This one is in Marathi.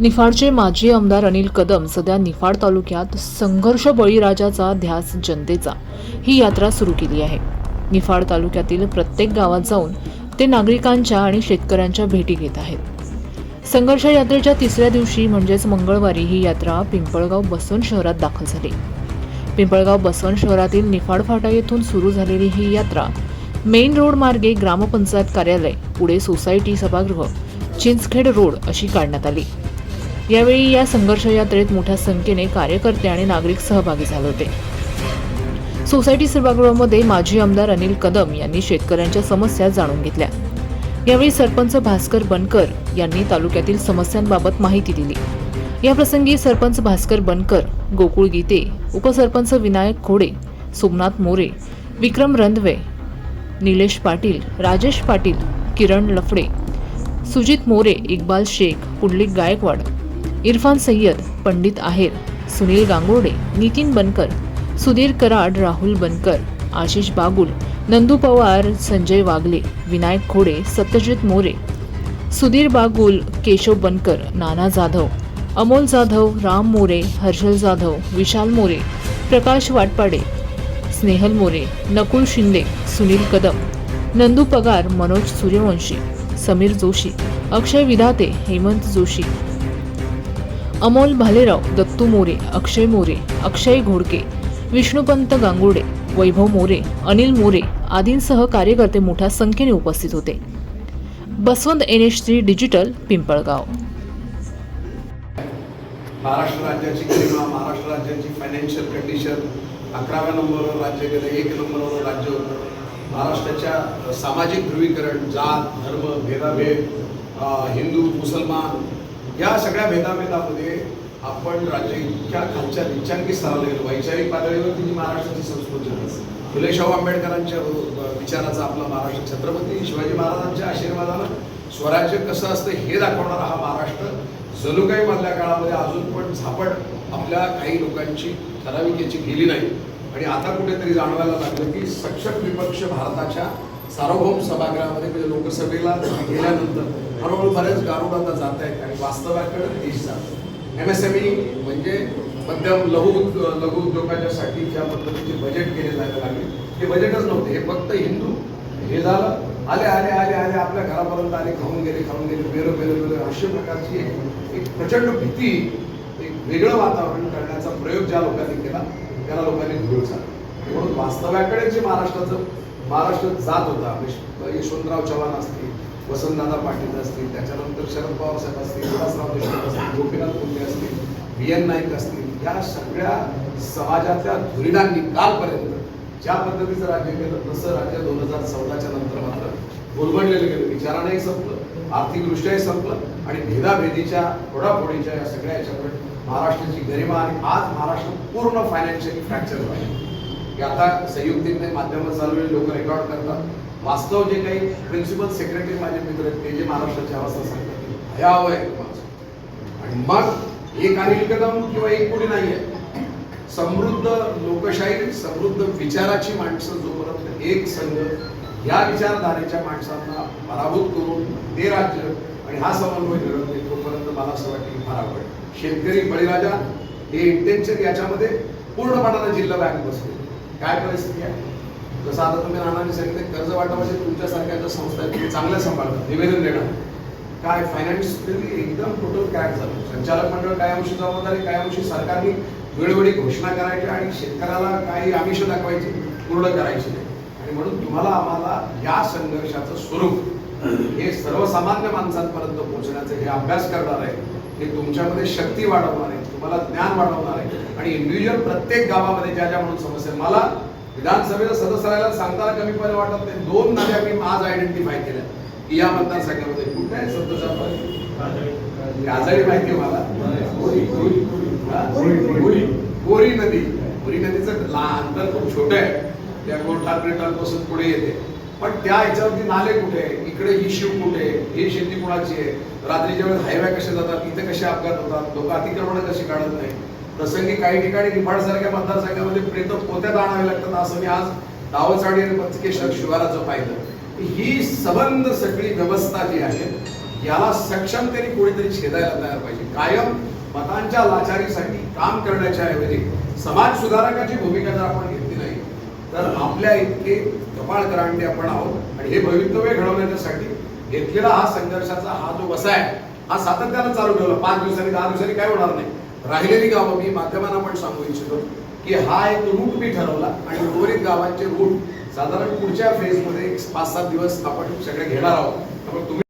निफाडचे माजी आमदार अनिल कदम सध्या निफाड तालुक्यात संघर्ष बळीराजाचा ध्यास जनतेचा. ही यात्रा सुरू केली आहे. निफाड तालुक्यातील प्रत्येक गावात जाऊन ते नागरिकांच्या आणि शेतकऱ्यांच्या भेटी घेत आहेत. संघर्ष यात्रेच्या तिसऱ्या दिवशी म्हणजेच मंगळवारी ही यात्रा पिंपळगाव बसवंत शहरात दाखल झाली. पिंपळगाव बसवंत शहरातील निफाड फाटा येथून सुरू झालेली ही यात्रा मेन रोड मार्गे ग्रामपंचायत कार्यालय पुढे सोसायटी सभागृह चिंचखेड रोड अशी काढण्यात आली. यावेळी या संघर्ष यात्रेत मोठ्या संख्येने कार्यकर्ते आणि नागरिक सहभागी झाले होते. सोसायटी सभागृहामध्ये माजी आमदार अनिल कदम यांनी शेतकऱ्यांच्या समस्या जाणून घेतल्या. यावेळी सरपंच भास्कर बनकर यांनी तालुक्यातील समस्यांबाबत माहिती दिली. याप्रसंगी सरपंच भास्कर बनकर गोकुळ गीते उपसरपंच विनायक खोडे सोमनाथ मोरे विक्रम रंधवे निलेश पाटील राजेश पाटील किरण लफडे सुजित मोरे इक्बाल शेख पुंडलिक गायकवाड इरफान सय्यद पंडित आहेर सुनील गांगोडे नितीन बनकर सुधीर कराड राहुल बनकर आशिष बागुल नंदू पवार संजय वागले विनायक खोडे सत्यजित मोरे सुधीर बागुल केशव बनकर नाना जाधव अमोल जाधव राम मोरे हर्षल जाधव विशाल मोरे प्रकाश वाटपाडे स्नेहल मोरे नकुल शिंदे सुनील कदम नंदू पगार मनोज सूर्यवंशी समीर जोशी अक्षय विधाते हेमंत जोशी अमोल भालेराव दत्तू मोरे अक्षय मोरे अक्षय घोडके विष्णुपंत गांगुडे वैभव मोरे अनिल मोरे आदींसह कार्यकर्ते मोठ्या संख्येने उपस्थित होते. Baswant N H three digital Pimpalgaon. Maharashtra राज्याची किंवा महाराष्ट्र राज्याची फायनान्शियल कंडिशन अकराव्या नंबरवर राज्य गेलं एक नंबरवर राज्य होतं. महाराष्ट्राच्या सामाजिक ध्रुवीकरण जात धर्म भेदाभेद हिंदू मुसलमान या सगळ्या भेदाभेदामध्ये आपण राज्य इतक्या खालच्या निचांकी स्तराला गेलो. वैचारिक पातळीवरती जी महाराष्ट्राची संस्कृती फुलेशाहू आंबेडकरांच्या विचाराचा आपला महाराष्ट्र छत्रपती शिवाजी महाराजांच्या आशीर्वादाला स्वराज्य कसं असतं हे दाखवणारा हा महाराष्ट्र जणू काही मधल्या काळामध्ये अजून पण झापड आपल्या काही लोकांची ठराविक याची गेली नाही. आणि आता कुठेतरी जाणवायला लागलं की सक्षम विपक्ष भारताच्या सार्वभौम सभागृहामध्ये म्हणजे लोकसभेला गेल्यानंतर हळूहळू बऱ्याच गारुड आता जात आहेत आणि वास्तवाकडे देश जातो एम एस एम ई म्हणजे मध्यम लघु लघु लघु उद्योगाच्यासाठी ज्या पद्धतीचे बजेट केले जायला लागले ते बजेटच नव्हते. हे फक्त हिंदू हे झालं. आले आले आले आले आपल्या घरापर्यंत आले खाऊन गेले खाऊन गेले बेरो बेरो बेरो अशा प्रकारची एक एक प्रचंड भीती एक वेगळं वातावरण करण्याचा प्रयोग ज्या लोकांनी केला त्याला लोकांनी धुळ झाला. म्हणून वास्तव्याकडे जे महाराष्ट्राचं महाराष्ट्रात जात होता. यशवंतराव चव्हाण असतील वसंतदादा पाटील असतील त्याच्यानंतर शरद पवार साहेब असतील विलासराव देशमुख असतील गोपीनाथ मुंडे असतील व्ही एन नाईक असतील या सगळ्या समाजातल्या धुरीणांनी कालपर्यंत ज्या पद्धतीचं राज्य केलं तसं राज्य दोन हजार चौदाच्या नंतर मात्र गोलबडलेलं गेलं. विचारानंही संपलं आर्थिकदृष्ट्याही संपलं आणि भेदाभेदीच्या फोडाफोडीच्या या सगळ्या याच्यामुळे महाराष्ट्राची गरिमा आणि आज महाराष्ट्र पूर्ण फायनान्शियली फ्रॅक्चर झालं. की आता संयुक्तीने माध्यमं चालवलेली लोक रेकॉर्ड करतात. वास्तव जे काही प्रिन्सिपल सेक्रेटरी माझे मित्र आहेत ते जे महाराष्ट्राची अवस्था सांगतात ती भयावह आहे माझं आणि मग एक अनिल कदम किंवा एक कोणी नाही आहे समृद्ध लोकशाही समृद्ध विचाराची माणसं जोपर्यंत एक संघ या विचारधारेच्या माणसांना पराभूत करून ते राज्य आणि हा समन्वय मिळवत नाही तोपर्यंत मला असं वाटतं की फार आवड शेतकरी बळीराजा हे इंटेन्शन याच्यामध्ये पूर्णपणानं जिल्हा बँक बसले काय परिस्थिती आहे? जसं आता तुम्ही राहणारी सांगितलं कर्ज वाटपाचे तुमच्यासारख्या ज्या संस्था आहेत तुम्ही चांगल्या सांभाळतात निवेदन देणार काय फायनान्शियली एकदम टोटल क्रॅक झालं? संचालक मंडळ काय अंशी जबाबदारी काय अंशी सरकारने वेळोवेळी घोषणा करायची आणि शेतकऱ्याला काही आमिष दाखवायची पूर्ण करायची. नाही आणि म्हणून तुम्हाला आम्हाला या संघर्षाचं स्वरूप हे सर्वसामान्य माणसांपर्यंत पोहोचण्याचं हे अभ्यास करणार आहे हे तुमच्यामध्ये शक्ती वाढवणार आहे तुम्हाला ज्ञान वाढवणार आहे. आणि इंडिव्हिज्युअल प्रत्येक गावामध्ये ज्या ज्या म्हणून समस्या मला विधानसभेला सदस्य राहायला सांगताना कमीपणे वाटत नाही दोन नद्या मी आज आयडेंटिफाय केल्या की या मतदारसंघामध्ये कुठे आहे संतोषा आजारी माहिती आहे मला? कोरी नदी. कोरी नदीचं लहान अंतर खूप छोटं आहे. त्या गोठात पासून पुढे येते. पण त्या ह्याच्यावरती नाले कुठे आहे? इकडे ही शिव कुठे ही शेती कुणाची आहे? रात्रीच्या वेळेस हायवे कसे जातात? इथे कसे अपघात होतात? लोक अतिक्रमण कशी काढत नाही प्रसंगी काही ठिकाणी निफाडसारख्या मतदारसंघामध्ये प्रेत पोत्यात आणावे लागतात असं मी आज दावचाडी आणि पत्रिकेश्वर शिवाराचं पाहिलं. ही सबंध सगळी व्यवस्था जी आहे याला सक्षम तरी कोणीतरी छेदायला तयार पाहिजे. कायम मतांच्या लाचारीसाठी काम करण्याच्या ऐवजी समाज सुधारकाची भूमिका जर आपण घेतली तर आपल्या इतके कपाळ करांडे आपण आहोत आणि हे भवितव्य घडवण्यासाठी घेतलेला हा संघर्षाचा हा जो वसा आहे हा सातत्यानं चालू ठेवला. पाच दिवसांनी दहा दिवसांनी काय होणार नाही. राहिलेली गावं मी माध्यमांना पण सांगू इच्छितो की हा एक रूट मी ठरवला आणि उर्वरित गावांचे रूट साधारण पुढच्या फेजमध्ये एक पाच सात दिवस आपण सगळे घेणार आहोत. त्यामुळे तुम्ही